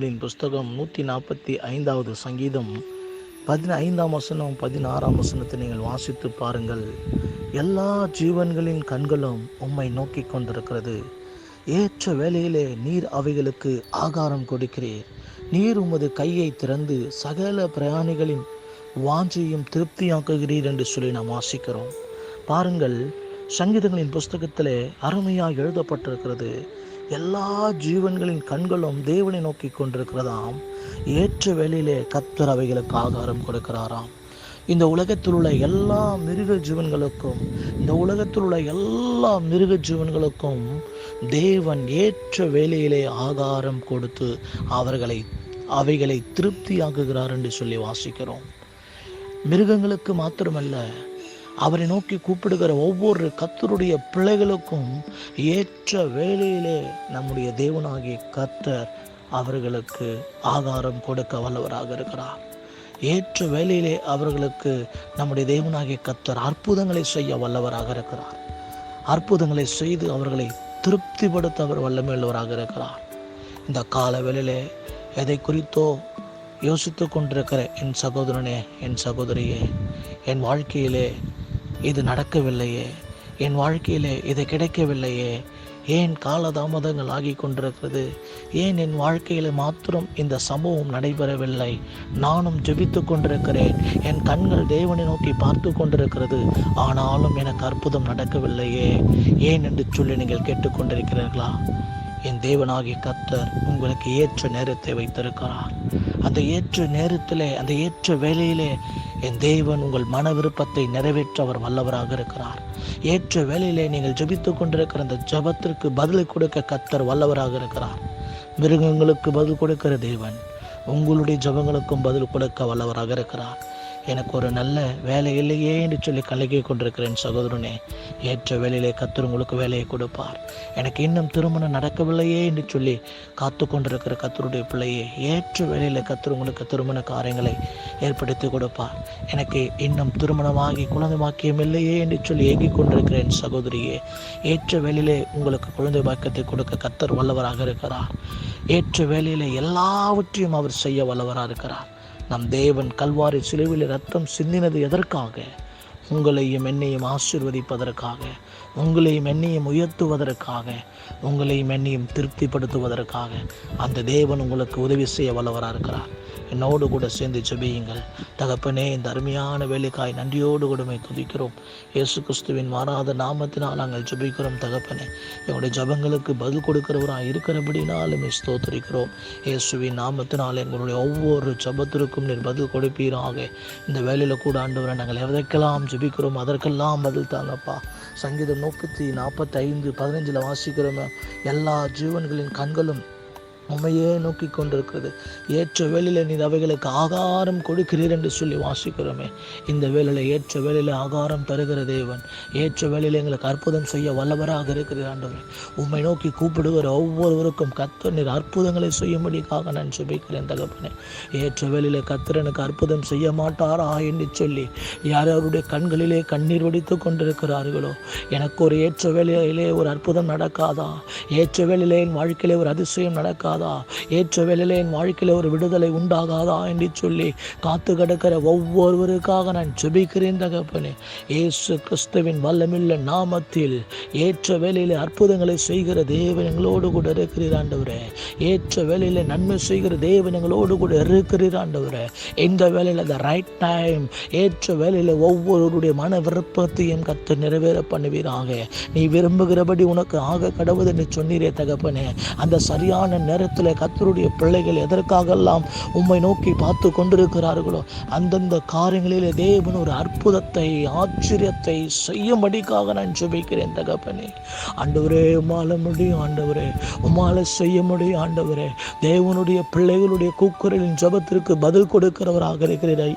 புஸ்தகம் நூற்றி நாற்பத்தி ஐந்தாவது சங்கீதம். பதினைந்தாம் வசனம் பதினாறாம் வசனத்தை நீங்கள் வாசித்து பாருங்கள். எல்லா ஜீவன்களின் கண்களும் உம்மை நோக்கி கொண்டிருக்கிறது. ஏற்ற வேளையிலே நீர் அவைகளுக்கு ஆகாரம் கொடுக்கிறீர். நீர் உமது கையை திறந்து சகல பிரயாணிகளின் வாஞ்சையும் திருப்தியாக்குகிறீர் என்று சொல்லி நாம் வாசிக்கிறோம். பாருங்கள் சங்கீதங்களின் புஸ்தகத்திலே அருமையாக எழுதப்பட்டிருக்கிறது. எல்லா ஜீவன்களின் கண்களும் தேவனை நோக்கி கொண்டிருக்கிறதாம். ஏற்ற வேளையிலே கத்தர் அவைகளுக்கு ஆகாரம் கொடுக்கிறாராம். இந்த உலகத்தில் உள்ள எல்லா மிருக ஜீவன்களுக்கும் இந்த உலகத்தில் உள்ள எல்லா மிருக ஜீவன்களுக்கும் தேவன் ஏற்ற வேலையிலே ஆகாரம் கொடுத்து அவர்களை அவைகளை திருப்தியாக்குகிறார் என்று சொல்லி வாசிக்கிறோம். மிருகங்களுக்கு மாத்திரமல்ல அவரை நோக்கி கூப்பிடுகிற ஒவ்வொரு கத்தருடைய பிள்ளைகளுக்கும் ஏற்ற வேளையிலே நம்முடைய தேவனாகிய கத்தர் அவர்களுக்கு ஆகாரம் கொடுக்க வல்லவராக இருக்கிறார். ஏற்ற வேலையிலே அவர்களுக்கு நம்முடைய தேவனாகிய கத்தர் அற்புதங்களை செய்ய வல்லவராக இருக்கிறார். அற்புதங்களை செய்து அவர்களை திருப்திப்படுத்த அவர் வல்லமையுள்ளவராக இருக்கிறார். இந்த கால வேளையிலே எதை குறித்தோ யோசித்து கொண்டிருக்கிற என் சகோதரனே என் சகோதரியே என் வாழ்க்கையிலே இது நடக்கவில்லையே. என் வாழ்க்கையிலே இது கிடைக்கவில்லையே. ஏன் காலதாமதங்கள் ஆகி கொண்டிருக்கிறது? ஏன் என் வாழ்க்கையில் மாத்திரம் இந்த சம்பவம் நடைபெறவில்லை? நானும் ஜெபித்து கொண்டிருக்கிறேன். என் கண்கள் தேவனை நோக்கி பார்த்து கொண்டிருக்கிறது. ஆனாலும் எனக்கு அற்புதம் நடக்கவில்லையே. ஏன் என்று சொல்லி நீங்கள் கேட்டுக்கொண்டிருக்கிறீர்களா என் தேவனாகிய கத்தர் உங்களுக்கு ஏற்ற நேரத்தை வைத்திருக்கிறார். அந்த ஏற்ற நேரத்திலே அந்த ஏற்ற வேலையிலே என் தேவன் உங்கள் மன விருப்பத்தை நிறைவேற்ற அவர் வல்லவராக இருக்கிறார். ஏற்ற வேலையிலே நீங்கள் ஜெபித்து கொண்டிருக்கிற அந்த ஜபத்திற்கு பதில் கொடுக்க கத்தர் வல்லவராக இருக்கிறார். மிருகங்களுக்கு பதில் கொடுக்கிற தேவன் உங்களுடைய ஜபங்களுக்கும் பதில் கொடுக்க வல்லவராக இருக்கிறார். எனக்கு ஒரு நல்ல வேலை இல்லையே என்று சொல்லி கலகி கொண்டிருக்கிறேன் சகோதரனே. ஏற்ற வேலையிலே கத்தர் உங்களுக்கு வேலையை கொடுப்பார். எனக்கு இன்னும் திருமணம் நடக்கவில்லையே என்று சொல்லி காத்து கொண்டிருக்கிற கத்தருடைய பிள்ளையே ஏற்ற வேலையில் கத்தர் உங்களுக்கு திருமண காரியங்களை ஏற்படுத்தி கொடுப்பார். எனக்கு இன்னும் திருமணமாகி குழந்தை வாக்கியம் இல்லையே என்று சொல்லி ஏங்கிக் கொண்டிருக்கிறேன் சகோதரியே. ஏற்ற வேலையிலே உங்களுக்கு குழந்தை வாக்கியத்தை கொடுக்க கத்தர் வல்லவராக இருக்கிறார். ஏற்ற வேலையிலே எல்லாவற்றையும் அவர் செய்ய வல்லவராக இருக்கிறார். நம் தேவன் கல்வாரி சிலுவில் ரத்தம் சிந்தினது எதற்காக? உங்களையும் என்னையும் ஆசிர்வதிப்பதற்காக உங்களையும் என்னையும் உயர்த்துவதற்காக உங்களையும் என்னையும் திருப்திப்படுத்துவதற்காக அந்த தேவன் உங்களுக்கு உதவி செய்ய வல்லவராக இருக்கிறார் என்னோடு கூட சேர்ந்து ஜெபியுங்கள். தகப்பனே இந்த அருமையான வேலைக்காய் நன்றியோடு கூடமே துதிக்கிறோம். இயேசு கிறிஸ்துவின் மாறாத நாமத்தினால் நாங்கள் ஜெபிக்கிறோம் தகப்பனே. எங்களுடைய ஜபங்களுக்கு பதில் கொடுக்கிறவராக இருக்கிறபடினாலும் ஸ்தோத்திரிக்கிறோம். இயேசுவின் நாமத்தினால் எங்களுடைய ஒவ்வொரு ஜபத்திற்கும் நீர் பதில் கொடுப்பீராக. இந்த வேலையில் கூட ஆண்டவரை நாங்கள் எதற்கெல்லாம் ஜெபிக்கிறோம் அதற்கெல்லாம் பதில் தாங்கப்பா. சங்கீதம் முப்பத்தி நாற்பத்தி ஐந்து பதினஞ்சில் வாசிக்கிறோமே. எல்லா ஜீவன்களின் கண்களும் உண்மையே நோக்கி கொண்டிருக்கிறது. ஏற்ற வேலையில் நீ அவைகளுக்கு ஆகாரம் கொடுக்கிறீர் என்று சொல்லி வாசிக்கிறோமே. இந்த வேலையில் ஏற்ற வேலையில் ஆகாரம் தருகிற தேவன். ஏற்ற வேலையில் எங்களுக்கு அற்புதம் செய்ய வல்லவராக இருக்கிற ஆண்டவர். உண்மை நோக்கி கூப்பிடுகிற ஒவ்வொருவருக்கும் கத்தர் நீர் அற்புதங்களை செய்யும்படிக்காக நான் சுபிக்கிறேன் தகப்பனே. ஏற்ற வேலையில் கத்தர் எனக்கு அற்புதம் செய்ய மாட்டாரா என்று சொல்லி யார் யாருடைய கண்களிலே கண்ணீர் வடித்து கொண்டிருக்கிறார்களோ? எனக்கு ஒரு ஏற்ற வேலையிலே ஒரு அற்புதம் நடக்காதா? ஏற்ற வேலையிலே என் வாழ்க்கையிலே ஒரு அதிசயம் நடக்காதா? ஏற்ற வேலையில் என் வாழ்க்கையில் ஒரு விடுதலை உண்டாகாதா என்று சொல்லி காத்து கிடக்கிற ஒவ்வொருவருக்காக நான் ஜெபிக்கிறேன் தகப்பனே. இயேசு கிறிஸ்துவின் வல்லமில்ல நாமத்தில் ஏற்ற வேலையில் அற்புதங்களை செய்கிற தேவன் எங்களோடு கூட இருக்கிறீர் ஆண்டவரே. ஏற்ற வேலையில் நன்மை செய்கிற தேவன் எங்களோடு கூட இருக்கிறீர் ஆண்டவரே. இந்த வேலையில் த ரைட் டைம் ஏற்ற வேலையில் ஒவ்வொருவருடைய மன விருப்பத்தையும் கத்து நிறைவேற பண்ணுவீராக. நீ விரும்புகிறபடி உனக்கு ஆக கடவுள் என்று சொன்னீரே தகப்பனே. அந்த சரியான நேரத்தில் கத்தருடைய பிள்ளைகள் எதற்காகெல்லாம் உம்மை நோக்கி பார்த்து கொண்டிருக்கிறார்களோ அந்தந்த காரியங்களிலே தேவன் ஒரு அற்புதத்தை ஆச்சரியத்தை செய்யும்படிக்காக நான் ஜெபிக்கிறேன் தகப்பனே. ஆண்டவரே உமால முடியும் ஆண்டவரே. உமால செய்ய முடியும் ஆண்டவரே. தேவனுடைய பிள்ளைகளுடைய கூக்குரலின் ஜபத்திற்கு பதில் கொடுக்கிறவராக இருக்கிறீர் ஐயா.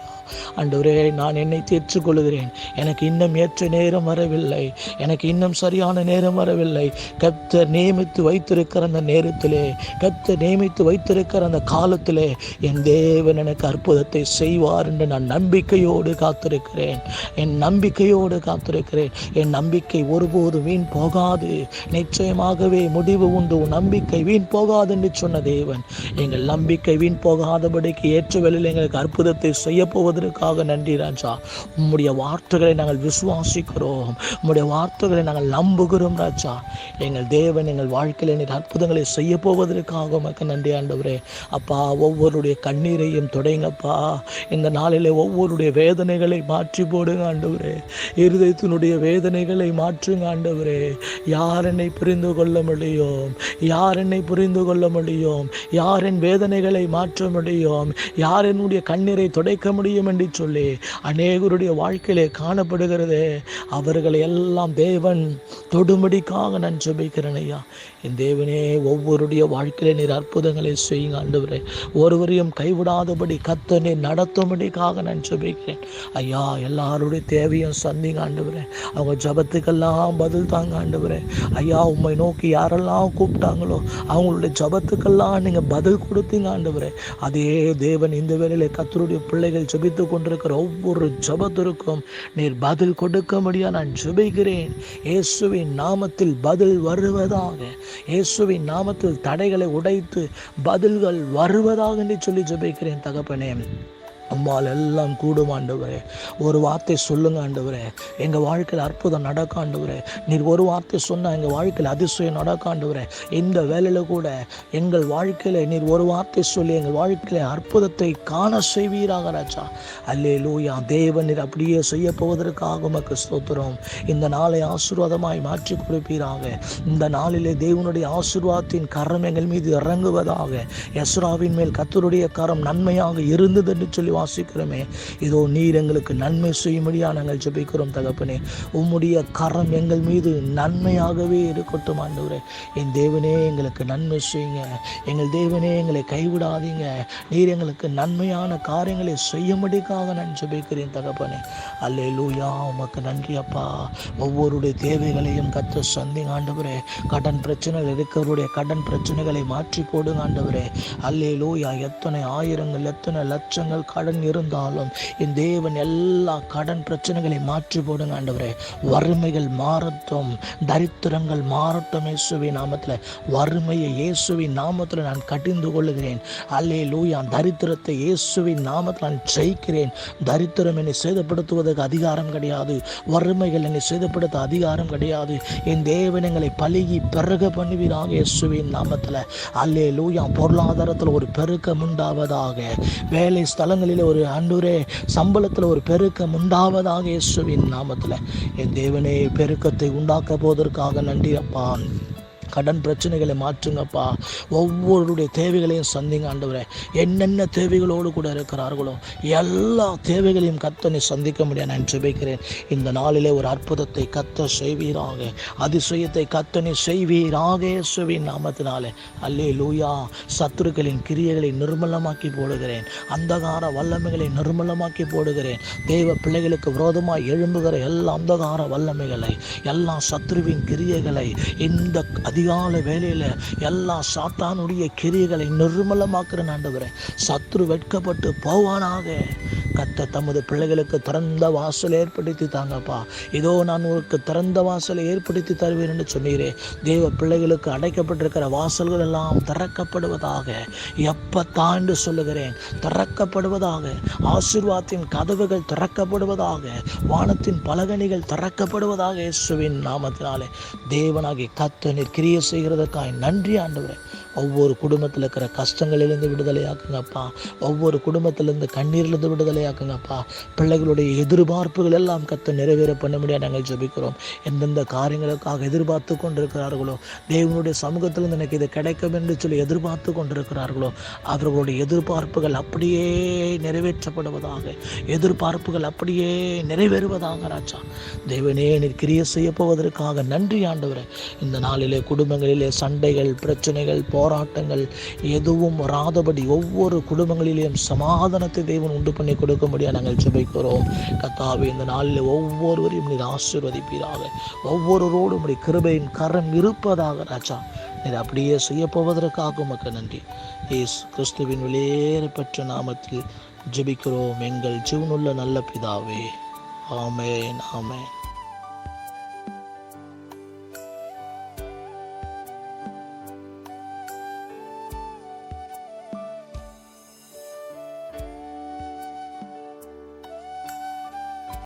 ஆண்டவரே நான் என்னை தேற்றுக்கொள்கிறேன் எனக்கு இன்னும் ஏற்ற நேரம் வரவில்லை. எனக்கு இன்னும் சரியான நேரம் வரவில்லை. கத்தர் நியமித்து வைத்திருக்கிற அந்த நேரத்திலே கத்தர் நியமித்து வைத்திருக்கிற அந்த காலத்திலே என் தேவன் எனக்கு அற்புதத்தை செய்வார் என்று நான் நம்பிக்கையோடு காத்திருக்கிறேன். என் நம்பிக்கையோடு காத்திருக்கிறேன். என் நம்பிக்கை ஒருபோதும் வீண் போகாது. நிச்சயமாகவே முடிவு உண்டு. உன் நம்பிக்கை வீண் போகாது என்று சொன்ன தேவன். எங்கள் நம்பிக்கை வீண் போகாதபடிக்கு ஏற்ற வேளையில் எங்களுக்கு அற்புதத்தை செய்ய போவதற்காக நன்றி ராஜா. உம்முடைய வார்த்தைகளை நாங்கள் விசுவாசிக்கிறோம். உம்முடைய வார்த்தைகளை நாங்கள் நம்புகிறோம் ராஜா. எங்கள் தேவன் எங்கள் வாழ்க்கையில் நீர் அற்புதங்களை செய்ய போவதற்காக உமக்கு நன்றி ஆண்டவரே. அப்பா ஒவ்வொருடைய கண்ணீரையும் தொடைங்கப்பா. இந்த நாளிலே ஒவ்வொருடைய வேதனைகளை மாற்றி போடுங்க ஆண்டவரே. இருதயத்தினுடைய வேதனைகளை மாற்றுங்க ஆண்டவரே. யார் என்னை புரிந்து கொள்ள முடியும்? யார் என்னை புரிந்து கொள்ள முடியும்? யார் என் வேதனைகளை மாற்ற முடியும்? யார் என்னுடைய கண்ணீரை துடைக்க முடியும் என்று சொல்லி அநேகருடைய வாழ்க்கையிலே காணப்படுகிறதே. அவர்களை எல்லாம் தேவன் தொடும்படிக்காக நான் ஜெபிக்கிறேன் ஐயா. என் தேவனே ஒவ்வொருடைய வாழ்க்கையிலே நீர் அற்புதங்களை செய்யுங்க ஆண்டவரே. ஒருவரையும் கைவிடாதபடி கத்த நீர் நடத்தும்படிக்காக நான் ஜெபிக்கிறேன். ஐயா எல்லாருடைய தேவையும் சந்திங்க ஆண்டவரே. அவங்க ஜபத்துக்கெல்லாம் பதில் தாங்க ஆண்டவரே. ஐயா உம்மை நோக்கி யாரெல்லாம் கூப்பிட்டாங்களோ அவங்களுடைய ஜபத்துக்கெல்லாம் நீங்கள் பதில் கொடுத்தீங்க ஆண்டவரே. அதே தேவன் இந்த வேலையில் கத்தருடைய பிள்ளைகள் ஜெபித்து கொண்டிருக்கிற ஒவ்வொரு ஜபத்திற்கும் நீர் பதில் கொடுக்கும்படியா நான் ஜெபிக்கிறேன். இயேசுவின் நாமத்தில் பதில் வருவதாக இயேசுவின் நாமத்தில் தடைகளை உடைத்து பதில்கள் வருவதாக என்று சொல்லி ஜெபிக்கிறேன் தகப்பனே. அம்மால் எல்லாம் கூடும் ஆண்டவரே. ஒரு வார்த்தை சொல்லுங்க ஆண்டவரே. எங்கள் வாழ்க்கையில் அற்புதம் நடக்க ஆண்டவரே. நீர் ஒரு வார்த்தை சொன்னால் எங்கள் வாழ்க்கையில் அதிசயம் நடக்க ஆண்டவரே. இந்த வேலையில் கூட எங்கள் வாழ்க்கையில் நீர் ஒரு வார்த்தை சொல்லி எங்கள் வாழ்க்கையில் அற்புதத்தை காண செய்வீராக ராஜா. அல்லே லூயா தேவன் நீர் அப்படியே செய்ய போவதற்காக உமக்கு ஸ்தோத்திரம். இந்த நாளை ஆசீர்வாதமாய் மாற்றி கொடுப்பீராக. இந்த நாளிலே தேவனுடைய ஆசீர்வாதத்தின் கரம் எங்கள் மீது இறங்குவதாக. எஸ்ராவின் மேல் கத்தருடைய கரம் நன்மையாக இருந்தது என்று சொல்லி வாசிக்கிறோமே. இதோ நீர் எங்களுக்கு நன்மை செய்யும்படியா நாங்கள் ஜெபிக்கிறோம் தகப்பனே. உம்முடைய கரம் எங்கள் மீது நன்மையாகவே இருக்கட்டும் ஆண்டவரே. என் தேவனே எங்களுக்கு நன்மை செய்யுங்க. எங்கள் தேவனே எங்களை கைவிடாதீங்க. நீர் எங்களுக்கு நன்மையான காரியங்களை செய்யும்படிக்காக நான் ஜெபிக்கிறேன் தகப்பனே. அல்லே லூயா உமக்கு நன்றி அப்பா. ஒவ்வொருடைய தேவைகளையும் கத்த சந்தி ஆண்டவரே. கடன் பிரச்சனைகள் இருக்கிறவருடைய கடன் பிரச்சனைகளை மாற்றி போடுங்க ஆண்டவரே. அல்லே லூயா எத்தனை ஆயிரங்கள் எத்தனை லட்சங்கள் கடன் கடன் இருந்தாலும் என் தேவன் எல்லா கடன் பிரச்சனைகளை மாற்றி போடுங்க ஆண்டவரே. வறுமைகள் மாறட்டும் தரித்திரங்கள் மாறட்டும் இயேசுவின் நாமத்தில். வறுமையை இயேசுவின் நாமத்தில் நான் கட்டிந்து கொள்ளுகிறேன் அல்லே லூயா தரித்திரத்தை இயேசுவின் நாமத்தில் நான் ஜெயிக்கிறேன். தரித்திரம் என்னை சேதப்படுத்துவதற்கு அதிகாரம் கிடையாது. வறுமைகள் என்னை சேதப்படுத்த அதிகாரம் கிடையாது. என் தேவன் எங்களை பழகி பிறக பண்ணுவீராக இயேசுவின் நாமத்தில். அல்லே லூயா பொருளாதாரத்தில் ஒரு பெருக்கம் உண்டாவதாக. வேலை ஸ்தலங்களில் ஒரு அன்றுரே சம்பளத்தில் ஒரு பெருக்கம் உண்டாவதாக இயேசுவின் நாமத்தில். என் தேவனே பெருக்கத்தை உண்டாக்க போவதற்காக நன்றி அப்பா. கடன் பிரச்சனைகளை மாற்றுங்கப்பா. ஒவ்வொருடைய தேவைகளையும் சந்திங்க ஆண்டவரே. என்னென்ன தேவைகளோடு கூட இருக்கிறார்களோ எல்லா தேவைகளையும் கத்த நீ சந்திக்க முடியாது நான் ஜெபிக்கிறேன். இந்த நாளிலே ஒரு அற்புதத்தை கத்த செய்வீராக. அதிசயத்தை கத்த நீ செய்வீராக இயேசுவின் நாமத்தினாலே. அல்லே லூயா சத்துருக்களின் கிரியைகளை நிர்மலமாக்கி போடுகிறேன். அந்தகார வல்லமைகளை நிர்மலமாக்கி போடுகிறேன். தெய்வ பிள்ளைகளுக்கு விரோதமாக எழும்புகிற எல்லா அந்தகார வல்லமைகளை எல்லா சத்ருவின் கிரியைகளை இந்த அதி அதிகால வேலையில் எல்லா சாத்தானுடைய கிரியைகளை நிர்மலமாக்குறேன் ஆண்டவரே. சத்ரு வெட்கப்பட்டு போவானாக. கத்த தமது பிள்ளைகளுக்கு திறந்த வாசல் ஏற்படுத்தி தாங்கப்பா. இதோ நான் உங்களுக்கு திறந்த வாசலை ஏற்படுத்தி தருவேன் என்று சொன்னீரே. தேவ பிள்ளைகளுக்கு அடைக்கப்பட்டிருக்கிற வாசல்கள் எல்லாம் திறக்கப்படுவதாக எப்ப தாண்டு சொல்லுகிறேன்? திறக்கப்படுவதாக ஆசீர்வாதத்தின் கதவுகள் திறக்கப்படுவதாக வானத்தின் பலகணிகள் திறக்கப்படுவதாக இயேசுவின் நாமத்தினாலே. தேவனாகி கத்த நீர் கிரிய செய்கிறதுக்காய் நன்றி ஆண்டவரே. ஒவ்வொரு குடும்பத்தில் இருக்கிற கஷ்டங்களிலிருந்து விடுதலையாக்குங்கப்பா. ஒவ்வொரு குடும்பத்திலிருந்து கண்ணீர்லேருந்து விடுதலையாக்குங்கப்பா. பிள்ளைகளுடைய எதிர்பார்ப்புகள் எல்லாம் கற்று நிறைவேற பண்ண முடியாது. நாங்கள் ஜெபிக்கிறோம். எந்தெந்த காரியங்களுக்காக எதிர்பார்த்து கொண்டிருக்கிறார்களோ தேவனுடைய சமூகத்திலிருந்து எனக்கு இது கிடைக்கும் என்று சொல்லி எதிர்பார்த்து கொண்டிருக்கிறார்களோ அவர்களுடைய எதிர்பார்ப்புகள் அப்படியே நிறைவேற்றப்படுவதாக எதிர்பார்ப்புகள் அப்படியே நிறைவேறுவதாக ராஜா. தேவனே நீர் கிரிய செய்ய போவதற்காக நன்றி ஆண்டவரை. இந்த நாளிலே குடும்பங்களிலே சண்டைகள் பிரச்சனைகள் போராட்டங்கள் எதுவும் வராதபடி ஒவ்வொரு குடும்பங்களிலேயும் சமாதானத்தை தேவன் உண்டு பண்ணி கொடுக்கும்படியாக நாங்கள் ஜெபிக்கிறோம். கத்தாவே இந்த நாளில் ஒவ்வொருவரையும் நீர் ஆசீர்வதிப்பீராக. ஒவ்வொருவரோடும் உடைய கிருபையின் கரம் இருப்பதாக ராஜா நீர் அப்படியே செய்ய போவதற்காக உமக்கு நன்றி. ஏஸ் கிறிஸ்துவின் வெளியேறப்பெற்ற நாமத்தில் ஜெபிக்கிறோம். எங்கள் ஜீவனுள்ள நல்ல பிதாவே. ஆமேன் ஆமேன்.